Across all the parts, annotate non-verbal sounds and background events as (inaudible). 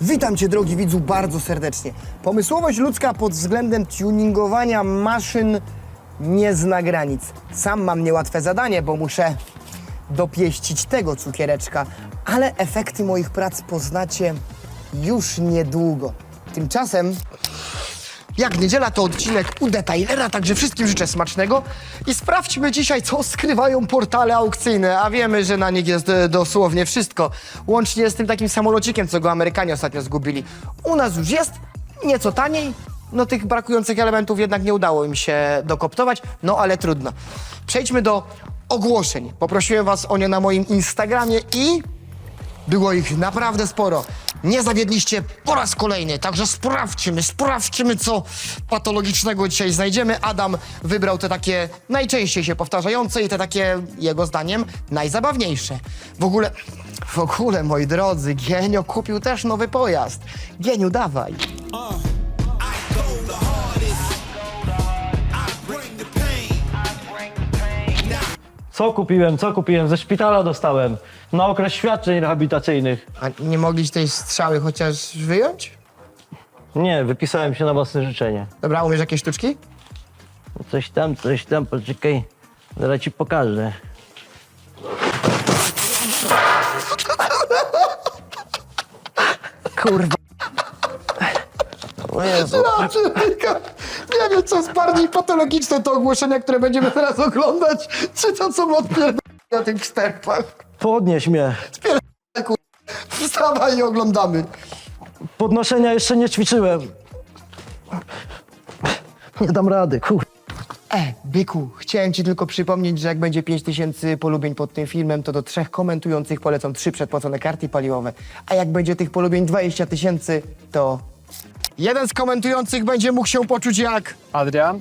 Witam Cię, drogi widzu, bardzo serdecznie. Pomysłowość ludzka pod względem tuningowania maszyn nie zna granic. Sam mam niełatwe zadanie, bo muszę dopieścić tego cukiereczka, ale efekty moich prac poznacie już niedługo. Tymczasem, jak niedziela, to odcinek u detailera, także wszystkim życzę smacznego i sprawdźmy dzisiaj, co skrywają portale aukcyjne, a wiemy, że na nich jest e, dosłownie wszystko, łącznie z tym takim samolocikiem, co go Amerykanie ostatnio zgubili. U nas już jest, nieco taniej, no tych brakujących elementów jednak nie udało im się dokoptować, no ale trudno. Przejdźmy do ogłoszeń. Poprosiłem was o nie na moim Instagramie i było ich naprawdę sporo. Nie zawiedliście po raz kolejny, także sprawdźmy, sprawdźmy, co patologicznego dzisiaj znajdziemy. Adam wybrał te takie najczęściej się powtarzające i te takie, jego zdaniem, najzabawniejsze. W ogóle, w ogóle, moi drodzy, Genio kupił też nowy pojazd. Geniu, dawaj. Co kupiłem, co kupiłem? Ze szpitala dostałem. Na okres świadczeń rehabilitacyjnych. A nie mogli tej strzały chociaż wyjąć? Nie, wypisałem się na własne życzenie. Dobra, umiesz jakieś sztuczki? Coś tam, coś tam, poczekaj. Zaraz ci pokażę. Kurwa. O Jezu. Nie wiem, co jest bardziej patologiczne, to ogłoszenia, które będziemy teraz oglądać, czy to, co odpierdolę na tych wstępach. Podnieś mnie. Wstawaj i oglądamy. Podnoszenia jeszcze nie ćwiczyłem. Nie dam rady, kur... E, byku, chciałem ci tylko przypomnieć, że jak będzie 5000 polubień pod tym filmem, to do trzech komentujących polecą trzy przedpłacone karty paliwowe. A jak będzie tych polubień 20 tysięcy, to... Jeden z komentujących będzie mógł się poczuć jak... Adrian?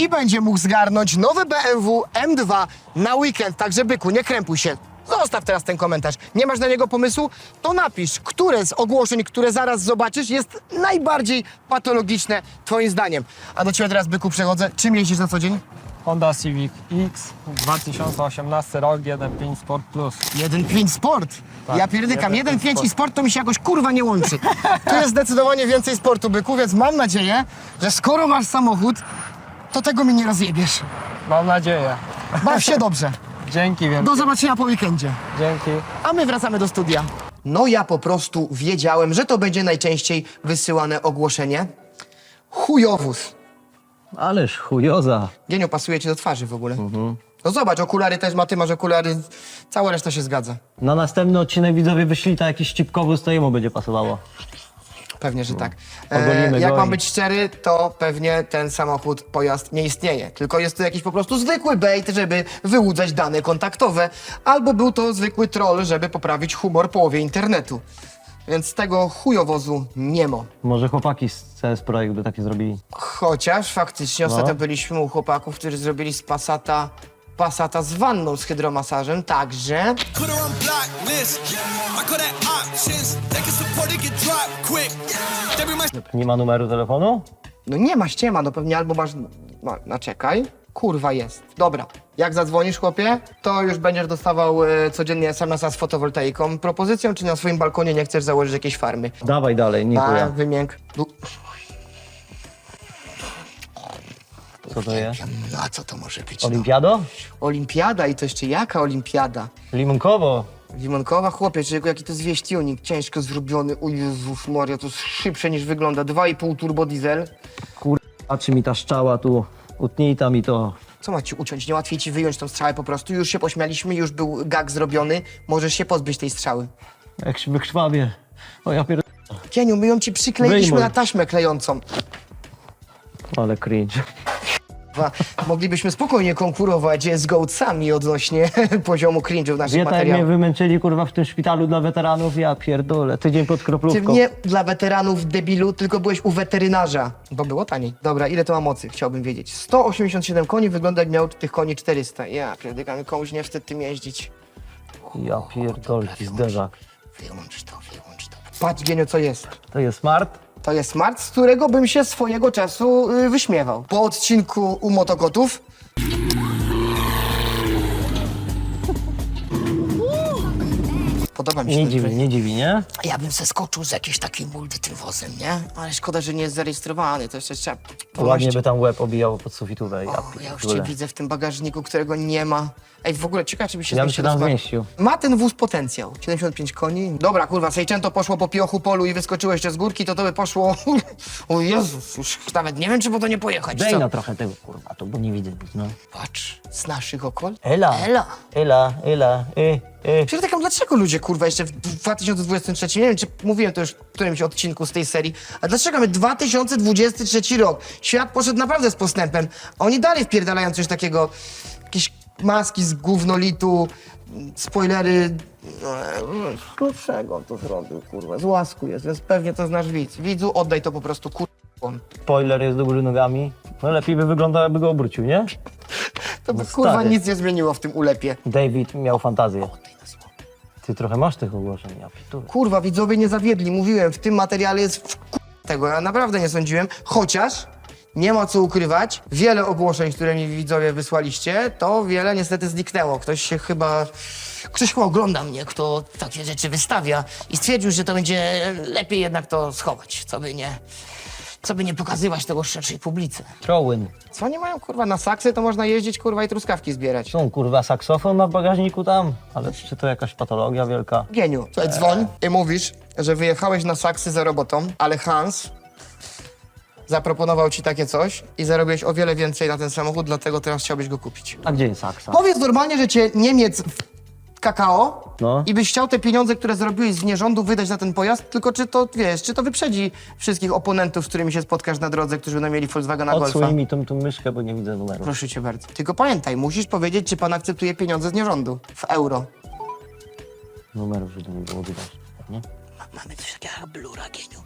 I będzie mógł zgarnąć nowy BMW M2 na weekend. Także byku, nie krępuj się. Zostaw teraz ten komentarz. Nie masz na niego pomysłu? To napisz, które z ogłoszeń, które zaraz zobaczysz, jest najbardziej patologiczne twoim zdaniem. A do ciebie teraz, byku, przechodzę. Czym jeździsz na co dzień? Honda Civic X 2018 rok 1.5 Sport Plus. 1.5 Sport. Tak, ja pierdykam, 1.5 1.5 i sport to mi się jakoś kurwa nie łączy. Tu jest zdecydowanie więcej sportu, byku, więc mam nadzieję, że skoro masz samochód, to tego mi nie rozjebiesz. Mam nadzieję. Baw się dobrze. (laughs) Dzięki wiem. Do zobaczenia po weekendzie. Dzięki. A my wracamy do studia. No ja po prostu wiedziałem, że to będzie najczęściej wysyłane ogłoszenie. Chujowóz. Ależ chujoza. Genio, pasuje ci do twarzy w ogóle. No zobacz, okulary też ma, ty masz okulary, cała reszta się zgadza. Na następny odcinek widzowie wyślij to jakiś cipkowóz, to jemu będzie pasowało. Pewnie, że tak. Ogolimy jak go mam i- być szczery, to pewnie ten samochód, pojazd nie istnieje. Tylko jest to jakiś po prostu zwykły bait, żeby wyłudzać dane kontaktowe. Albo był to zwykły troll, żeby poprawić humor połowie internetu. Więc tego chujowozu nie ma. Może chłopaki z CS Projekt by takie zrobili. Chociaż faktycznie No. ostatnio byliśmy u chłopaków, którzy zrobili z Passata, Passata z wanną z hydromasażem, także Put her on blacklist. I call that options. They can support it, get dropped quick. They be my Nie ma numeru telefonu? no nie ma ściema, no pewnie albo masz, no, no czekaj, kurwa jest. Dobra, jak zadzwonisz chłopie, to już będziesz dostawał e, codziennie SMS-a z fotowoltaiką. Propozycją, czy na swoim balkonie nie chcesz założyć jakiejś farmy? Dawaj dalej, A, dziękuję. wymięk. No, Co to jest? no a co to może być? No? Olimpiado? Olimpiada i to jeszcze jaka olimpiada? Limonkowo. Limonkowa, chłopie, człowieku, jaki to jest wieśtionik, ciężko zrobiony, o Jezus Maria, to jest szybsze niż wygląda, 2,5 turbo diesel. A czy mi ta szczała tu utnij tam i to. Co ma ci uciąć? Nie łatwiej ci wyjąć tą strzałę po prostu, już się pośmialiśmy, już był gag zrobiony, możesz się pozbyć tej strzały. Jak się wykrwawie. O ja pier... Kieniu, my ją ci przykleiliśmy Wyjmuj. na taśmę klejącą. Ale cringe. Dwa, Moglibyśmy spokojnie konkurować z gołcami odnośnie (laughs) poziomu cringe'u w naszych Wie tak mnie materiałach. wymęczyli kurwa w tym szpitalu dla weteranów, ja pierdolę. Tydzień pod Ty kroplówką. nie dla weteranów debilu, tylko byłeś u weterynarza. Bo było taniej. Dobra, ile to ma mocy? Chciałbym wiedzieć. 187 koni, wygląda jak miał tych koni 400. Ja pierdykam, komuś nie wstyd tym jeździć. Ja pierdolki, zderzak. Wyłącz to, wyłącz to. Patrz, Genio, co jest. To jest smart? To jest smart, z którego bym się swojego czasu y, wyśmiewał. Po odcinku u motokotów Podoba mi się Nie ten dziwi, projekt. nie dziwi, nie? Ja bym zeskoczył z jakimś takim muldy tym wozem, nie? Ale szkoda, że nie jest zarejestrowany, to jeszcze trzeba Ładnie by tam łeb obijało pod sufitówę. Ja, O, ja już cię pierdolę. widzę w tym bagażniku, którego nie ma. Ej, w ogóle ciekawe, czy by się Ja bym się tam zmieścił. Ma ten wóz potencjał. 75 koni. Dobra, kurwa, Seicento poszło po piochu polu i wyskoczyło jeszcze z górki, to to by poszło... (laughs) o Jezus, już nawet nie wiem, czy po to nie pojechać. Daj co? no trochę tego, kurwa, to bo nie widzę nic, no. Patrz, z naszych okol. Ela. Ela. Ela, ela, y, y. Pierdekam, dlaczego ludzie, kurwa, jeszcze w 2023, nie wiem, czy mówiłem to już w którymś odcinku z tej serii, a dlaczego mamy 2023 rok? Świat poszedł naprawdę z postępem, a oni dalej wpierdalają coś takiego, jakieś maski z gównolitu, spoilery... No, Dlaczego on to zrobił, kurwa? Z łasku jest, więc pewnie to znasz widz. Widzu, oddaj to po prostu, kurwa. Spoiler jest do góry nogami. No lepiej by wyglądał, jakby go obrócił, nie? To by, No kurwa, stary. nic nie zmieniło w tym ulepie. David miał fantazję. Ty trochę masz tych ogłoszeń, ja pitule. Kurwa, widzowie nie zawiedli, mówiłem, w tym materiale jest w ku- tego, ja naprawdę nie sądziłem, chociaż nie ma co ukrywać, wiele ogłoszeń, które mi widzowie wysłaliście, to wiele niestety zniknęło. Ktoś się chyba, ktoś chyba ogląda mnie, kto takie rzeczy wystawia i stwierdził, że to będzie lepiej jednak to schować, co by nie, co by nie pokazywać tego szerszej publice. Trowin. Co oni mają, kurwa, na saksy to można jeździć, kurwa, i truskawki zbierać. Są kurwa saksofon na bagażniku tam, ale czy to jakaś patologia wielka? Geniu. Słuchaj, dzwoń i mówisz, że wyjechałeś na saksy za robotą, ale Hans zaproponował ci takie coś i zarobiłeś o wiele więcej na ten samochód, dlatego teraz chciałbyś go kupić. A gdzie jest saksa? Powiedz normalnie, że cię Niemiec w kakao No. i byś chciał te pieniądze, które zarobiłeś z nierządu wydać na ten pojazd, tylko czy to, wiesz, czy to wyprzedzi wszystkich oponentów, z którymi się spotkasz na drodze, którzy będą mieli Volkswagena Golfa? Odsuń mi tą, tą myszkę, bo nie widzę numeru. Proszę cię bardzo. Tylko pamiętaj, musisz powiedzieć, czy pan akceptuje pieniądze z nierządu w euro. Numeru, żeby nie było widać. Nie? Ma- Mamy coś takiego jak blura, geniu.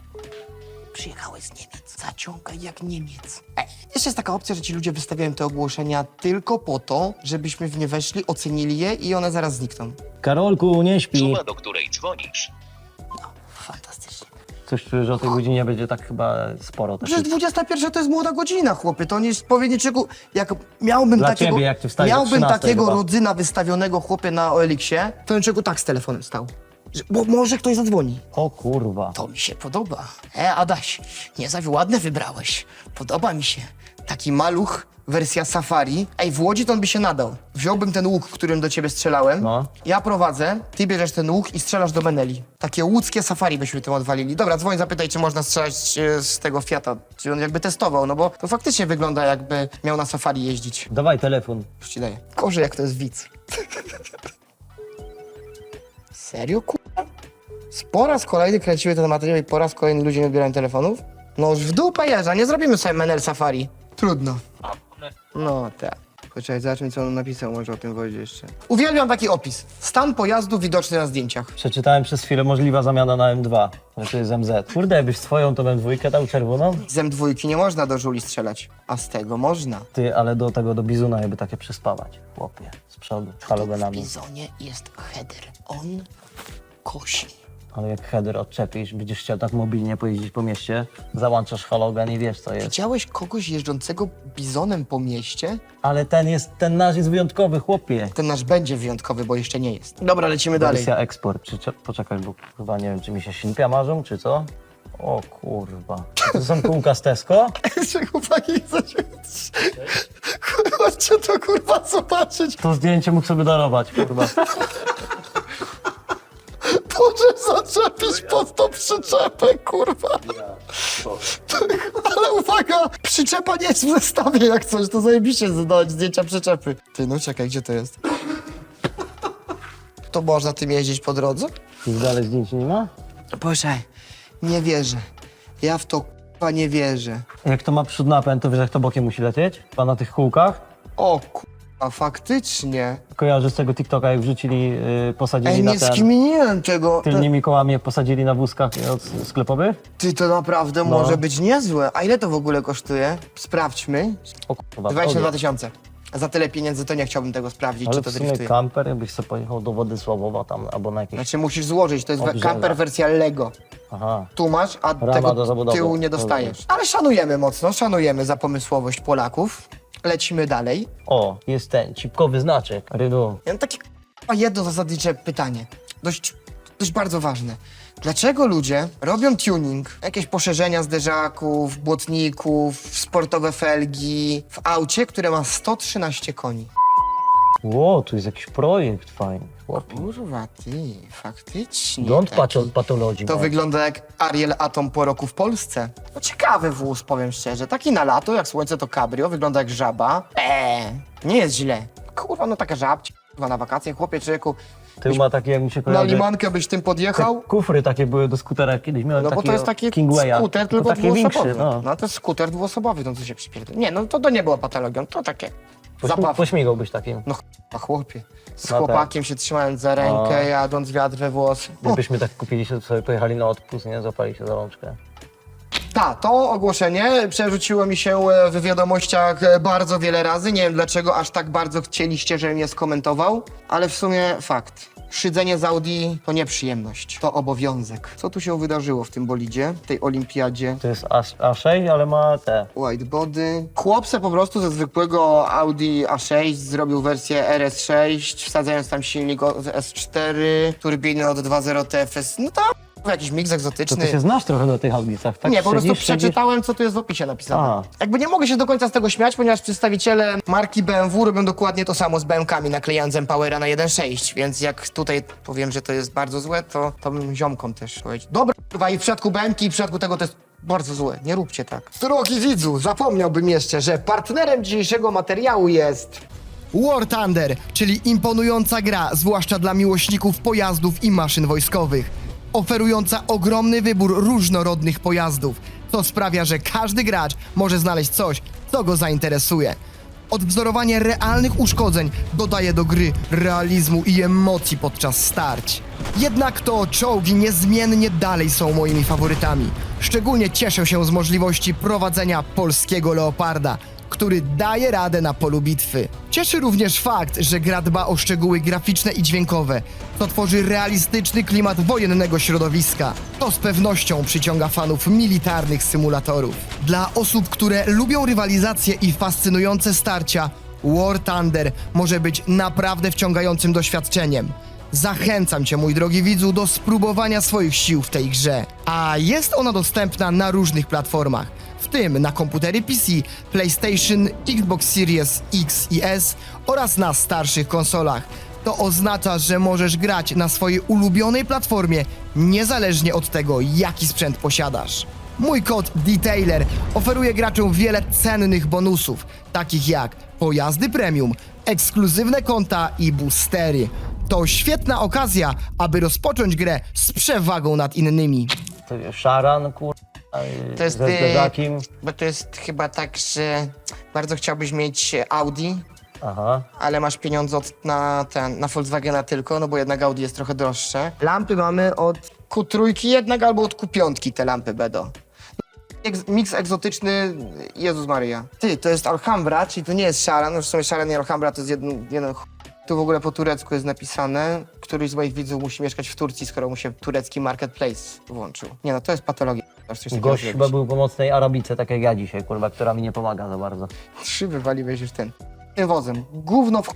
Przyjechałeś z Niemiec. Zaciągaj jak Niemiec. Ej, jeszcze jest taka opcja, że ci ludzie wystawiają te ogłoszenia tylko po to, żebyśmy w nie weszli, ocenili je i one zaraz znikną. Karolku, nie śpi. Suma, do której dzwonisz. Fantastycznie. Coś czuję, że o tej godzinie będzie tak chyba sporo. Przecież Takich... 21 to jest młoda godzina, chłopie. To nie jest powiedzieć czego... Jak miałbym Dla takiego... ciebie, jak ty wstajesz o miałbym 13 takiego chyba. rodzyna wystawionego chłopie na OLX-ie, to bym czego tak z telefonem stał. Że- Bo może ktoś zadzwoni. O kurwa. To mi się podoba. E, Adaś, nie ładne wybrałeś. Podoba mi się. Taki maluch, wersja safari. Ej, w Łodzi to on by się nadał. Wziąłbym ten łuk, którym do ciebie strzelałem. No. Ja prowadzę, ty bierzesz ten łuk i strzelasz do Beneli. Takie łódzkie safari byśmy tym odwalili. Dobra, dzwoń, zapytaj, czy można strzelać e, z tego Fiata. Czy on jakby testował, no bo to faktycznie wygląda jakby miał na safari jeździć. Dawaj telefon. Już ci daję. Gorzej jak to jest widz. (laughs) Serio, kurwa? Po raz kolejny kręciły ten materiał i po raz kolejny ludzie nie odbierają telefonów? No już w dupę jeżdża, nie zrobimy sobie Menel Safari. Trudno. No tak. Poczekaj, zobaczmy co on napisał może o tym wozie jeszcze. Uwielbiam taki opis. Stan pojazdu widoczny na zdjęciach. Przeczytałem przez chwilę możliwa zamiana na M2. Ale to jest MZ. Kurde, jakbyś swoją tą M2 dał czerwoną? Z M2 nie można do żuli strzelać, a z tego można. Ty, ale do tego, do bizuna jakby takie przyspawać. Chłopie, z przodu, z W halogenami. Bizonie jest header. On kosi. Ale jak header odczepisz, będziesz chciał tak mobilnie pojeździć po mieście, załączasz halogen i wiesz co jest. Widziałeś kogoś jeżdżącego bizonem po mieście? Ale ten jest, ten nasz jest wyjątkowy, chłopie. Ten nasz będzie wyjątkowy, bo jeszcze nie jest. Dobra, lecimy dalej. Wersja eksport. Czy, poczekaj, bo kurwa nie wiem, czy mi się ślipia marzą, czy co? O kurwa. To są kółka z Tesco? Jeszcze (laughs) chłopaki zacząć. Chodźcie to kurwa zobaczyć. To zdjęcie mógł sobie darować, kurwa. Boże, zaczepić pod tą przyczepę, kurwa. Ale uwaga, przyczepa nie jest w zestawie jak coś, to zajebiście zadać zdjęcia przyczepy. Ty, no czekaj, gdzie to jest? To można tym jeździć po drodze? Już dalej zdjęć nie ma? Boże, nie wierzę. Ja w to kurwa nie wierzę. Jak to ma przód napęd, to wiesz jak to bokiem musi lecieć? Chyba na tych kółkach? O kurwa, faktycznie. Kojarzę z tego TikToka, jak wrzucili, yy, posadzili Ej, na nie ten... skminiłem tego. Tylnymi kołami, posadzili na wózkach od sklepowych? Ty, to naprawdę No. może być niezłe. A ile to w ogóle kosztuje? Sprawdźmy. O kurwa, 22 odjazd. tysiące. Za tyle pieniędzy to nie chciałbym tego sprawdzić, Ale czy w to sumie driftuje. kamper, jakbyś sobie pojechał do Władysławowa tam, albo na jakieś... Znaczy musisz złożyć, to jest we- camper wersja Lego. Aha. Tu masz, a Rama tego zabudowy. tyłu nie dostajesz. Ale szanujemy mocno, szanujemy za pomysłowość Polaków. Lecimy dalej. O, jest ten, cipkowy znaczek, Rydu. Ja mam takie k***a, jedno zasadnicze pytanie. Dość jest bardzo ważne. Dlaczego ludzie robią tuning, jakieś poszerzenia zderzaków, błotników, sportowe felgi w aucie, które ma 113 koni? Ło, tu jest jakiś projekt fajny. Chłopie. Kurwa, ty, faktycznie. Don't taki. patologii. To wygląda jak Ariel Atom po roku w Polsce. No ciekawy wóz, powiem szczerze. Taki na lato, jak słońce to cabrio, wygląda jak żaba. Eee, nie jest źle. Kurwa, no taka żabcia, kurwa, na wakacje, chłopie, człowieku. Tył ma takie, jak mi się Na kojarzy... limankę byś tym podjechał? Te kufry takie były do skutera kiedyś. Miałem No bo to jest taki Kingwaya. skuter, tylko większy, dwuosobowy. no. No to jest skuter dwuosobowy, no co się przypierdol. Nie, no to to nie było patologią, to takie Zabawa. Pośmigałbyś takim. No ch**a, chłopie. Z No tak. chłopakiem się trzymając za rękę, No. jadąc wiatr we włosy. Gdybyśmy tak kupili się, sobie pojechali na odpust, nie? Zapali się za rączkę. Ta, to ogłoszenie przerzuciło mi się e, w wiadomościach e, bardzo wiele razy. Nie wiem dlaczego aż tak bardzo chcieliście, żebym je skomentował, ale w sumie fakt. Szydzenie z Audi to nie przyjemność, to obowiązek. Co tu się wydarzyło w tym bolidzie, w tej olimpiadzie? To jest A- A6, ale ma te... Whitebody. Chłopce po prostu ze zwykłego Audi A6 zrobił wersję RS6, wsadzając tam silnik od S4, turbiny od 2.0 TFS. No to jakiś miks To egzotyczny. ty się znasz trochę na tych audicach, tak? Nie, po prostu przeczytałem, co tu jest w opisie napisane. A. Jakby nie mogę się do końca z tego śmiać, ponieważ przedstawiciele marki BMW robią dokładnie to samo z BMW-kami, naklejając Empowera na 1.6, więc jak tutaj powiem, że to jest bardzo złe, to, to bym ziomkom też powiedział. Dobra, kurwa, i w przypadku BMW i w przypadku tego to jest bardzo złe, nie róbcie tak. Drogi widzu, zapomniałbym jeszcze, że partnerem dzisiejszego materiału jest... War Thunder, czyli imponująca gra, zwłaszcza dla miłośników pojazdów i maszyn wojskowych. Oferująca ogromny wybór różnorodnych pojazdów, co sprawia, że każdy gracz może znaleźć coś, co go zainteresuje. Odwzorowanie realnych uszkodzeń dodaje do gry realizmu i emocji podczas starć. Jednak to czołgi niezmiennie dalej są moimi faworytami. Szczególnie cieszę się z możliwości prowadzenia polskiego Leoparda, który daje radę na polu bitwy. Cieszy również fakt, że gra dba o szczegóły graficzne i dźwiękowe, co tworzy realistyczny klimat wojennego środowiska. To z pewnością przyciąga fanów militarnych symulatorów. Dla osób, które lubią rywalizację i fascynujące starcia, War Thunder może być naprawdę wciągającym doświadczeniem. Zachęcam Cię, mój drogi widzu, do spróbowania swoich sił w tej grze. A jest ona dostępna na różnych platformach, w tym na komputery PC, PlayStation, Xbox Series X i S oraz na starszych konsolach. To oznacza, że możesz grać na swojej ulubionej platformie, niezależnie od tego, jaki sprzęt posiadasz. Mój kod Detailer oferuje graczom wiele cennych bonusów, takich jak pojazdy premium, ekskluzywne konta i boostery. To świetna okazja, aby rozpocząć grę z przewagą nad innymi. Jest Szaran, kur... To jest, ze y, zderzakiem. Bo to jest chyba tak, że bardzo chciałbyś mieć Audi, Aha. ale masz pieniądze od, na ten, na Volkswagena tylko, no bo jednak Audi jest trochę droższe. Lampy mamy od Q3 jednak albo od Q5 te lampy będą. Eks- Miks egzotyczny, Jezus Maria. Ty, to jest Alhambra, czyli to nie jest Sharan, no w sumie Sharan i Alhambra to jest jeden, jeden ch... Tu w ogóle po turecku jest napisane, któryś z moich widzów musi mieszkać w Turcji, skoro mu się turecki marketplace włączył. Nie no, to jest patologia. Coś takiego Gość zrobić. chyba był po mocnej Arabice, tak jak ja dzisiaj, kurwa, która mi nie pomaga za bardzo. Trzy wywaliłeś już ten. Tym wozem. Gówno w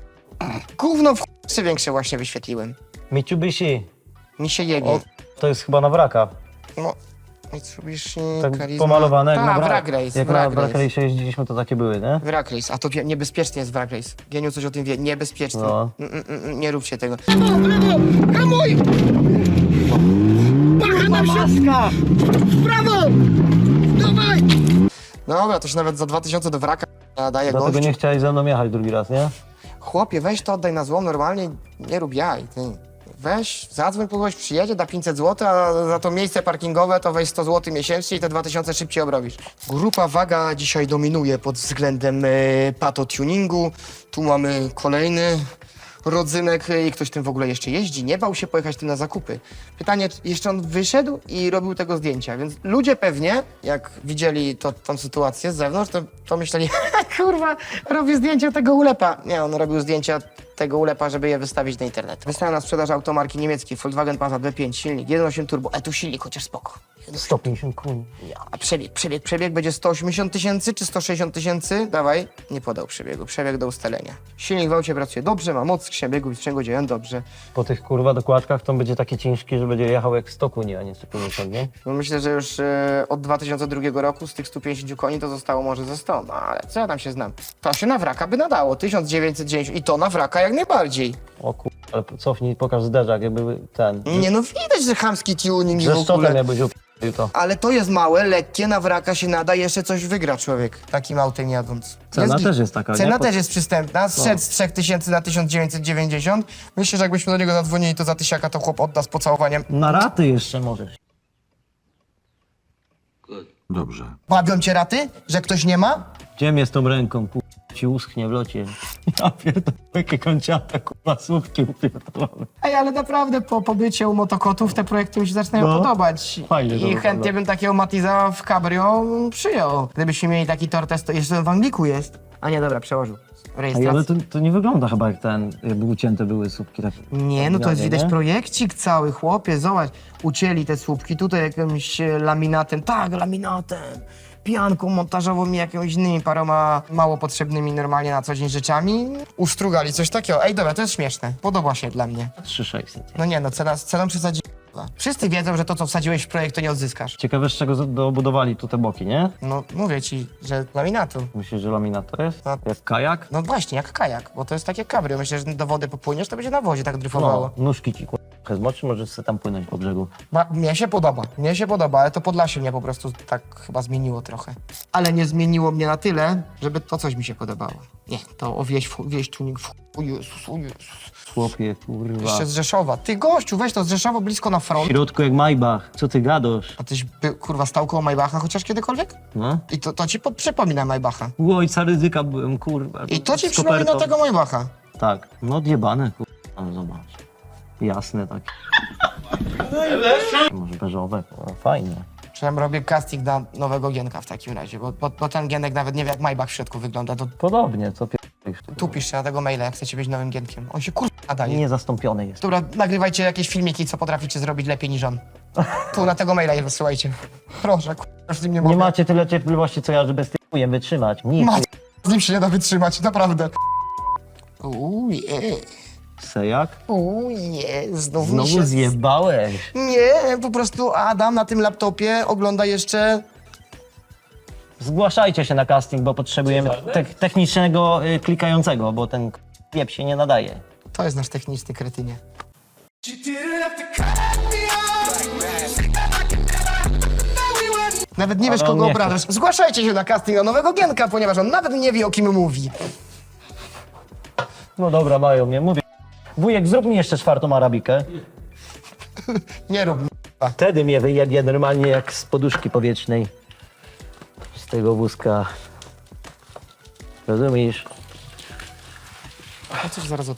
Gówno w Trzy większe właśnie wyświetliłem. Mitsubishi. Mi się jebie. O, to jest chyba na wraka. No. Mitsubishi, Tak Charisma. pomalowane jak Ta, na wra- Wrag Race, Jak na Wrag Race. Race jeździliśmy, to takie były, nie? Wrag Race. A to wie, niebezpiecznie jest Wrag Race. Geniu coś o tym wie. Niebezpieczny. No. Mm, mm, mm, nie róbcie tego. Dobra, to się nawet za 2000 do wraka daje Dlatego nie chciałeś ze mną jechać drugi raz, nie? Chłopie, weź to, oddaj na złom normalnie, nie rób jaj, ty. Weź, zadzwoń kogoś, przyjedzie, da 500 zł, a za to miejsce parkingowe to weź 100 zł miesięcznie i te 2000 szybciej obrobisz. Grupa waga dzisiaj dominuje pod względem e, pato-tuningu. Tu mamy kolejny rodzynek e, i ktoś tym w ogóle jeszcze jeździ. Nie bał się pojechać tym na zakupy. Pytanie, jeszcze on wyszedł i robił tego zdjęcia, więc ludzie pewnie, jak widzieli to, tą sytuację z zewnątrz, to, to myśleli, (laughs) kurwa, robi zdjęcia tego ulepa. Nie, on robił zdjęcia tego ulepa, żeby je wystawić na internet. Wystawiam na sprzedaż automarki niemieckiej Volkswagen Passat B5, silnik 1.8 turbo, e tu silnik chociaż spoko. 150 koni. Ja. A przebieg, przebieg, przebieg będzie 180 tysięcy czy 160 tysięcy? Dawaj. Nie podał przebiegu. Przebieg do ustalenia. Silnik w aucie pracuje dobrze, ma moc skrzynia biegów i sprzęgło dzieją dobrze. Po tych kurwa dokładkach to będzie taki ciężki, że będzie jechał jak 100 koni, a nie 150, nie? No myślę, że już e, od 2002 roku z tych 150 koni to zostało może ze 100, no ale co ja tam się znam. To się na wraka by nadało, 1990 i to na wraka jak najbardziej. O kur... ale cofnij, pokaż zderzak, jakby ten... Nie no widać, że chamski tuning i Ze w szczotem ogóle. jakbyś upił to. Ale to jest małe, lekkie, na wraka się nada, jeszcze coś wygra człowiek takim autem jadąc. Cena Jest- też jest taka, Cena nie? Też jest przystępna, zszedł z 3000 na 1990. Myślę, że jakbyśmy do niego zadzwonili, to za tysiaka to chłop odda z pocałowaniem. Na raty jeszcze możesz. Dobrze. Bawią cię raty, że ktoś nie ma? Gdzie mnie z tą ręką, kur... ci uschnie w locie. Ja pierdolę, jakie kończata, kurwa, słupki upierdolone. Ej, ale naprawdę po pobycie u motokotów te projekty mi się zaczynają No. podobać. Fajnie to I wygląda. chętnie bym takiego Matiza w cabrio przyjął. Gdybyśmy mieli taki tor test, to jeszcze w Angliku jest. A nie, dobra, przełożył. Ej, Rejestracja. ale to, to nie wygląda chyba jak ten, jakby ucięte były słupki. Tak, Nie, no to jest widać nie? projekcik cały, chłopie, zobacz. Ucięli te słupki tutaj jakimś e, laminatem, tak, laminatem. Pianką montażową i jakimiś innymi paroma mało potrzebnymi normalnie na co dzień rzeczami. Ustrugali coś takiego. Ej, dobra, to jest śmieszne. Podoba się dla mnie. 3600. No nie, no cena, ceną przesadzi... Wszyscy wiedzą, że to, co wsadziłeś w projekt, to nie odzyskasz. Ciekawe z czego z- dobudowali tu te boki, nie? No, mówię ci, że laminatu. Myślisz, że laminat to jest? No. Jak kajak? No właśnie, jak kajak, bo to jest takie cabrio. Myślę, że do wody popłyniesz, to będzie na wodzie tak dryfowało. No, nóżki ci kurwa zmoczy, możesz sobie tam płynąć po brzegu. Ba, mnie się podoba, mnie się podoba, ale to Podlasie mnie po prostu tak chyba zmieniło trochę. Ale nie zmieniło mnie na tyle, żeby to coś mi się podobało. Nie, to o wieś, wieś w- o Jezus, o Jezus. Chłopie, kurwa. Jeszcze z Rzeszowa. Ty gościu, weź to z Rzeszowa blisko na W front. środku jak Maybach. Co ty gadasz? A tyś by, kurwa stał koło Maybacha chociaż kiedykolwiek? No? I to, to ci pod, przypomina Maybacha. U ojca ryzyka byłem, kurwa. I to ci z przypomina kopertą. tego Maybacha. Tak. No odjebane, kurwa. No zobacz. Jasne tak. Może beżowe. O, fajnie. Czy ja robię casting na nowego Gienka w takim razie, bo, bo, bo ten Gienek nawet nie wie jak Maybach w środku wygląda. To Podobnie, co pierdolisz. tu piszcie na tego maila, jak chcecie być nowym Gienkiem. On się kurwa nadaje. Niezastąpiony jest. Dobra, nagrywajcie jakieś filmiki, co potraficie zrobić lepiej niż on. Tu na tego maila je wysyłajcie. Proszę, kurwa, już z nim nie mogę. Nie macie tyle cierpliwości, co ja, żeby z tym chujem wytrzymać. Nic. Mat- z nim się nie da wytrzymać, naprawdę. Uje, Sejak? uje, znów, mi Znowu się... zjebałeś. Nie, po prostu Adam na tym laptopie ogląda jeszcze... Zgłaszajcie się na casting, bo potrzebujemy te technicznego y, klikającego, bo ten piep się nie nadaje. To jest nasz techniczny kretynie. Nawet nie wiesz, Ale on kogo nie chce. obrażasz. Zgłaszajcie się na casting na nowego Gienka, ponieważ on nawet nie wie, o kim mówi. No dobra, mają mnie, mówię. Wujek, zrób mi jeszcze czwartą arabikę. (laughs) Nie rób. Wtedy mnie wyjebie normalnie jak z poduszki powietrznej. Z tego wózka. Rozumiesz? A coś zaraz od...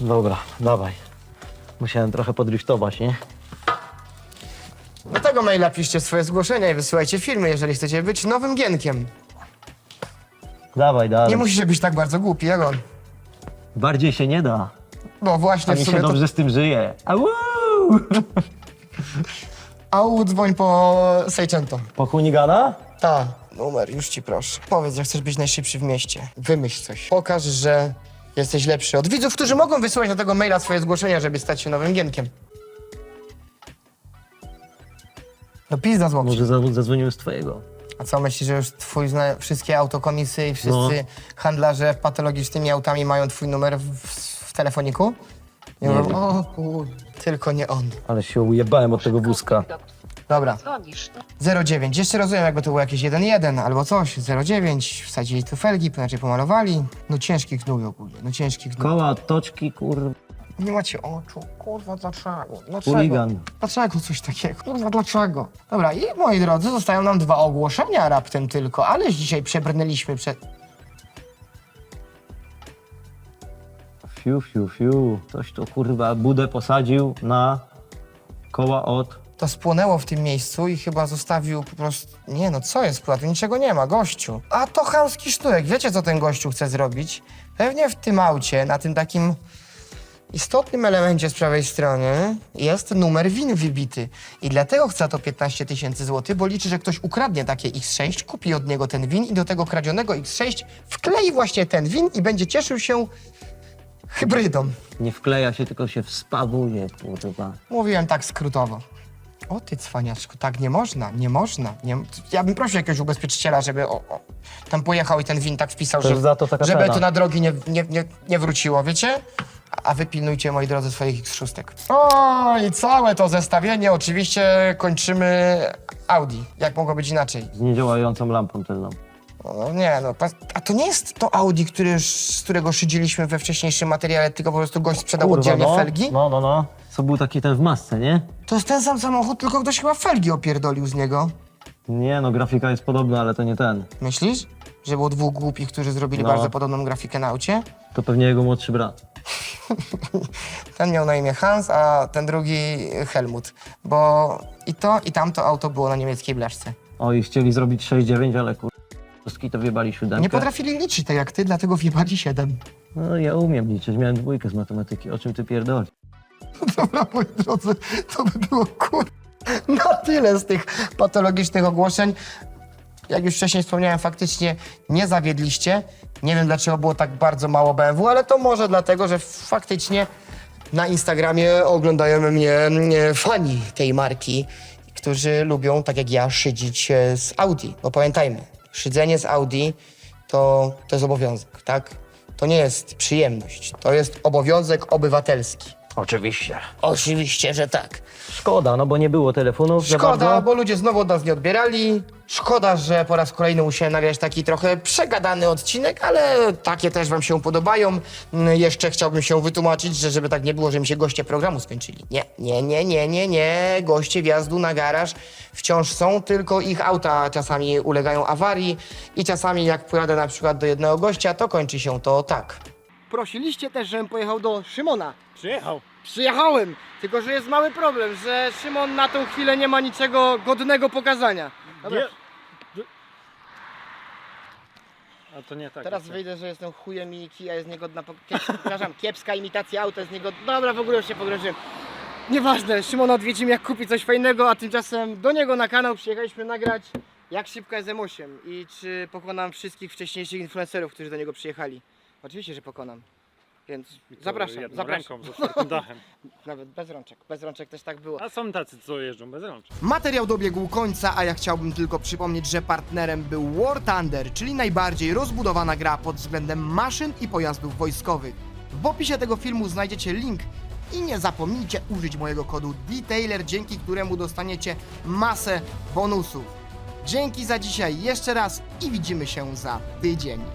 Dobra, dawaj. Musiałem trochę podriftować, nie? Do tego maila piszcie swoje zgłoszenia i wysyłajcie filmy, jeżeli chcecie być nowym Gienkiem. Dawaj, dalej. Nie musicie być tak bardzo głupi jak on. Bardziej się nie da. No właśnie, w mi sumie się to... dobrze z tym żyje. Au! (laughs) Au, dzwoń po Seicento. Po hunigana? Ta, numer, już ci proszę. Powiedz, że chcesz być najszybszy w mieście. Wymyśl coś. Pokaż, że jesteś lepszy od widzów, którzy mogą wysyłać do tego maila swoje zgłoszenia, żeby stać się nowym Gienkiem. No pizda z łokci. Może za- zadzwonimy z twojego. A co, myślisz, że już twój zna... wszystkie autokomisy i wszyscy No. handlarze patologicznymi autami mają twój numer w, w telefoniku? Mówią, o kur... tylko nie on. Ale się ujebałem od tego wózka. Dobra, Dzwonisz, no. 09. Jeszcze rozumiem, jakby to było jakieś 1.1 albo coś. 09. Wsadzili tu felgi, inaczej pomalowali. No ciężki gnój ogólnie, no ciężki gnój. Koła, toczki, kurwa. Nie macie oczu. Kurwa, dlaczego? Dlaczego? Chuligan. Dlaczego coś takiego? Kurwa, dlaczego? Dobra, i moi drodzy, zostają nam dwa ogłoszenia raptem tylko, ale dzisiaj przebrnęliśmy przed... Fiu, fiu, fiu. Ktoś to kurwa budę posadził na koła od... To spłonęło w tym miejscu i chyba zostawił po prostu... Nie no, co jest tu niczego nie ma, gościu. A to chamski szturek, wiecie co ten gościu chce zrobić? Pewnie w tym aucie, na tym takim istotnym elemencie z prawej strony jest numer win wybity. I dlatego chce to 15 tysięcy złotych, bo liczy, że ktoś ukradnie takie X6, kupi od niego ten win i do tego kradzionego X6 wklei właśnie ten win i będzie cieszył się hybrydą. Nie wkleja się, tylko się wspawuje, kurwa. Mówiłem tak skrótowo. O ty cwaniaczku, tak nie można, nie można. Nie, ja bym prosił jakiegoś ubezpieczyciela, żeby o, o, tam pojechał i ten win tak wpisał, To że, jest za to taka żeby to na drogi nie, nie, nie, nie wróciło, wiecie? A- wy pilnujcie, moi drodzy, swoich X6. O, i całe to zestawienie oczywiście kończymy Audi. Jak mogło być inaczej? Z niedziałającą lampą tylną. O, nie, no, a to nie jest to Audi, który, z którego szydziliśmy we wcześniejszym materiale, tylko po prostu gość sprzedał oddzielnie no. felgi? No, no, no. Co był taki ten w masce, nie? To jest ten sam samochód, tylko ktoś chyba felgi opierdolił z niego. Nie, no grafika jest podobna, ale to nie ten. Myślisz? Że było dwóch głupich, którzy zrobili No. bardzo podobną grafikę na aucie? To pewnie jego młodszy brat. (laughs) Ten miał na imię Hans, a ten drugi Helmut. Bo i to, i tamto auto było na niemieckiej blaszce. O, i chcieli zrobić 6-9, ale kur... To wjebali siódemkę. Nie potrafili liczyć tak jak ty, dlatego wjebali 7. No, ja umiem liczyć, miałem dwójkę z matematyki. O czym ty pierdolisz? (laughs) Dobra, moi drodzy, to by było kur... na tyle z tych patologicznych ogłoszeń. Jak już wcześniej wspomniałem, faktycznie nie zawiedliście. Nie wiem, dlaczego było tak bardzo mało BMW, ale to może dlatego, że faktycznie na Instagramie oglądają mnie mm, fani tej marki, którzy lubią, tak jak ja, szydzić e, z Audi. Bo pamiętajmy, szydzenie z Audi to, to jest obowiązek, tak? To nie jest przyjemność, to jest obowiązek obywatelski. Oczywiście. Oczywiście, że tak. Szkoda, no bo nie było telefonów za Szkoda, bardzo. bo ludzie znowu od nas nie odbierali. Szkoda, że po raz kolejny musiałem nagrać taki trochę przegadany odcinek, ale takie też wam się podobają. Mm, Jeszcze chciałbym się wytłumaczyć, że żeby tak nie było, że mi się goście programu skończyli. Nie, nie, nie, nie, nie, nie. Goście wjazdu na garaż wciąż są, tylko ich auta czasami ulegają awarii i czasami jak pojadę na przykład do jednego gościa, to kończy się to tak. Prosiliście też, żebym pojechał do Szymona. Przyjechał. Przyjechałem, tylko że jest mały problem, że Szymon na tą chwilę nie ma niczego godnego pokazania. Dobra, A to nie tak. teraz wyjdę, że jestem chujem i kija jest niegodna, po- kiep, przepraszam, kiepska imitacja auta jest niegodna. Dobra, w ogóle już się pogroziłem. Nieważne, Szymon odwiedzimy jak kupi coś fajnego, a tymczasem do niego na kanał przyjechaliśmy nagrać jak szybka jest M8 i czy pokonam wszystkich wcześniejszych influencerów, którzy do niego przyjechali. Oczywiście, że pokonam. Więc zapraszam, Jedną zapraszam. ręką z otwartym (laughs) dachem. Nawet bez rączek, bez rączek też tak było. A są tacy, co jeżdżą bez rączek. Materiał dobiegł końca, a ja chciałbym tylko przypomnieć, że partnerem był War Thunder, czyli najbardziej rozbudowana gra pod względem maszyn i pojazdów wojskowych. W opisie tego filmu znajdziecie link i nie zapomnijcie użyć mojego kodu DETAILER, dzięki któremu dostaniecie masę bonusów. Dzięki za dzisiaj jeszcze raz i widzimy się za tydzień.